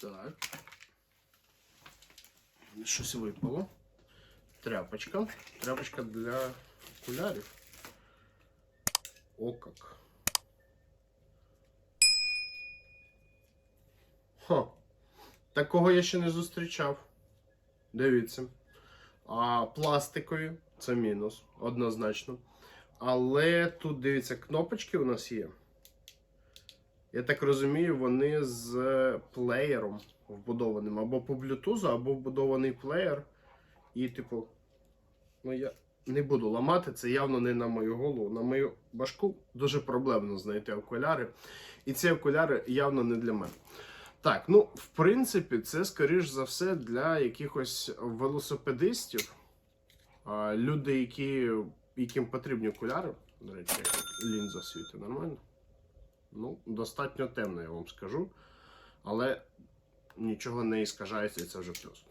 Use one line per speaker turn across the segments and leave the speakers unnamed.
Так. Щось випало. Тряпочка. Тряпочка для окулярів. О как. Ха. Такого я ще не зустрічав. Дивіться. А пластикові це мінус, однозначно. Але тут, дивіться, кнопочки у нас є. Я так розумію, вони з плеєром вбудованим. Або по Bluetooth, або вбудований плеєр. І, типу, ну я не буду ламати, це явно не на мою голову. На мою башку дуже проблемно знайти окуляри. І ці окуляри явно не для мене. Так, ну, в принципі, це, скоріш за все, для якихось велосипедистів. Люди, які, яким потрібні окуляри. До речі, лінза світить нормально. Ну, достатньо темно, я вам скажу. Але нічого не іскажається, і це вже плюс.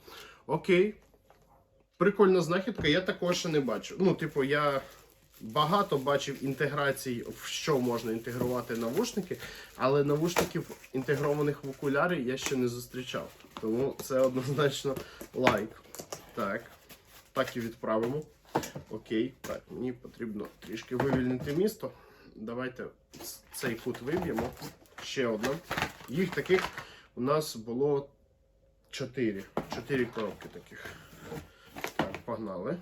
Окей. Прикольна знахідка, я такого ще не бачу. Ну, типу, я багато бачив інтеграцій, в що можна інтегрувати навушники, але навушників інтегрованих в окуляри я ще не зустрічав. Тому це однозначно лайк. Так. Так і відправимо. Окей, так, мені потрібно трішки вивільнити місто. Давайте цей кут виб'ємо. Ще одна. Їх таких у нас було 4. 4 коробки таких. Так, погнали.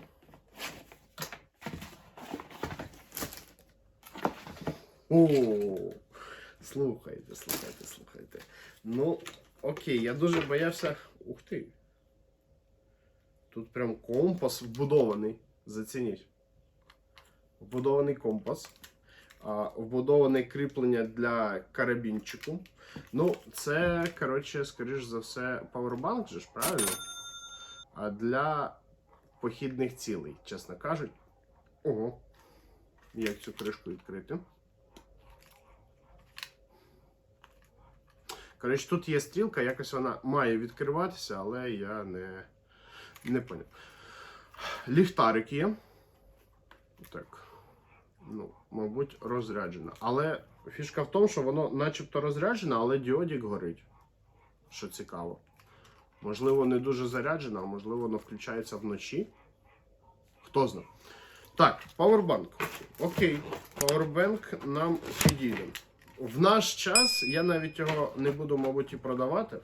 О, слухайте, слухайте, слухайте. Ну, окей, я дуже боявся. Ух ти. Тут прям компас вбудований. Зацініть. Вбудований компас. Вбудоване кріплення для карабінчику. Ну, це, коротше, скоріш за все, павербанк же ж, правильно? А для похідних цілей, чесно кажуть. Ого. Як цю кришку відкрити? Коротше, тут є стрілка, якось вона має відкриватися, але я не, не поняв. Ліхтарик є. Так. Ну, мабуть, розряджена. Але фішка в тому, що воно начебто розряджено, але діодік горить. Що цікаво. Можливо, не дуже заряджено, а можливо, воно включається вночі. Хто знає. Так, павербанк. Окей, павербанк нам підійде. В наш час я навіть його не буду, мабуть, і продавати.